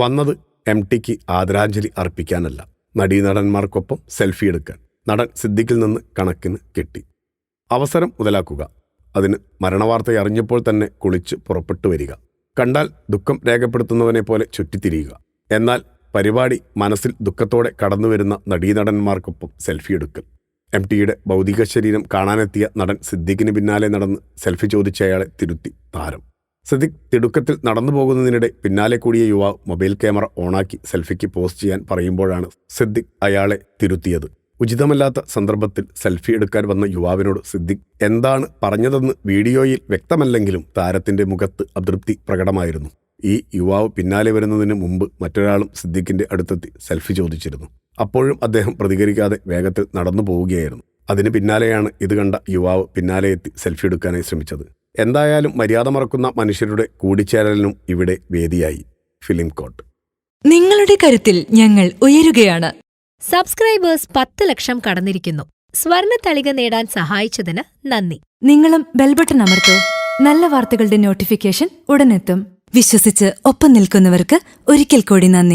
വന്നത് M tick ആദരാഞ്ജലി അർപ്പിക്കാനല്ല. നടീനടന്മാർക്കൊപ്പം selfie എടുക്കാൻ. നടൻ സിദ്ദിഖിൽ നിന്ന് കണക്കിന് കിട്ടി. അവസരം മുതലാക്കുക. അതിന് മരണവാർത്ത അറിഞ്ഞപ്പോൾ തന്നെ കുളിച്ച് പുറപ്പെട്ടു വരിക. കണ്ടാൽ ദുഃഖം രേഖപ്പെടുത്തുന്നവനെ പോലെ ചുറ്റിത്തിരിയുക. എന്നാൽ പരിപാടി മനസ്സിൽ ദുഃഖത്തോടെ കടന്നുവരുന്ന നടീനടന്മാർക്കൊപ്പം സെൽഫി എടുക്കൽ. എം ടിയുടെ ഭൗതിക ശരീരം കാണാനെത്തിയ നടൻ സിദ്ദിഖിന് പിന്നാലെ നടന്ന് സെൽഫി ചോദിച്ചയാളെ തിരുത്തി താരം. സിദ്ദിഖ് തിടുക്കത്തിൽ നടന്നു പോകുന്നതിനിടെ പിന്നാലെ കൂടിയ യുവാവ് മൊബൈൽ ക്യാമറ ഓണാക്കി സെൽഫിക്ക് പോസ്റ്റ് ചെയ്യാൻ പറയുമ്പോഴാണ് സിദ്ദിഖ് അയാളെ തിരുത്തിയത്. ഉചിതമല്ലാത്ത സന്ദർഭത്തിൽ സെൽഫി എടുക്കാൻ വന്ന യുവാവിനോട് സിദ്ദിഖ് എന്താണ് പറഞ്ഞതെന്ന് വീഡിയോയിൽ വ്യക്തമല്ലെങ്കിലും താരത്തിന്റെ മുഖത്ത് അതൃപ്തി പ്രകടമായിരുന്നു. ഈ യുവാവ് പിന്നാലെ വരുന്നതിന് മുമ്പ് മറ്റൊരാളും സിദ്ദിഖിന്റെ അടുത്തെത്തി സെൽഫി ചോദിച്ചിരുന്നു. അപ്പോഴും അദ്ദേഹം പ്രതികരിക്കാതെ വേഗത്തിൽ നടന്നു പോവുകയായിരുന്നു. അതിന് പിന്നാലെയാണ് ഇത് കണ്ട യുവാവ് പിന്നാലെ എത്തി സെൽഫി എടുക്കാനായി ശ്രമിച്ചത്. എന്തായാലും മര്യാദ മറക്കുന്ന മനുഷ്യരുടെ കൂടിച്ചേരലിനും ഇവിടെ വേദിയായി ഫിലിം കോട്ട്. നിങ്ങളുടെ കരുത്തിൽ ഞങ്ങൾ ഉയരുകയാണ്. സബ്സ്ക്രൈബേഴ്സ് പത്ത് ലക്ഷം കടന്നിരിക്കുന്നു. സ്വർണ തളിക നേടാൻ സഹായിച്ചതിന് നന്ദി. നിങ്ങളും ബെൽബട്ടൺ അമർത്തോ. നല്ല വാർത്തകളുടെ നോട്ടിഫിക്കേഷൻ ഉടനെത്തും. വിശ്വസിച്ച് ഒപ്പം നിൽക്കുന്നവർക്ക് ഒരിക്കൽ കൂടി നന്ദി.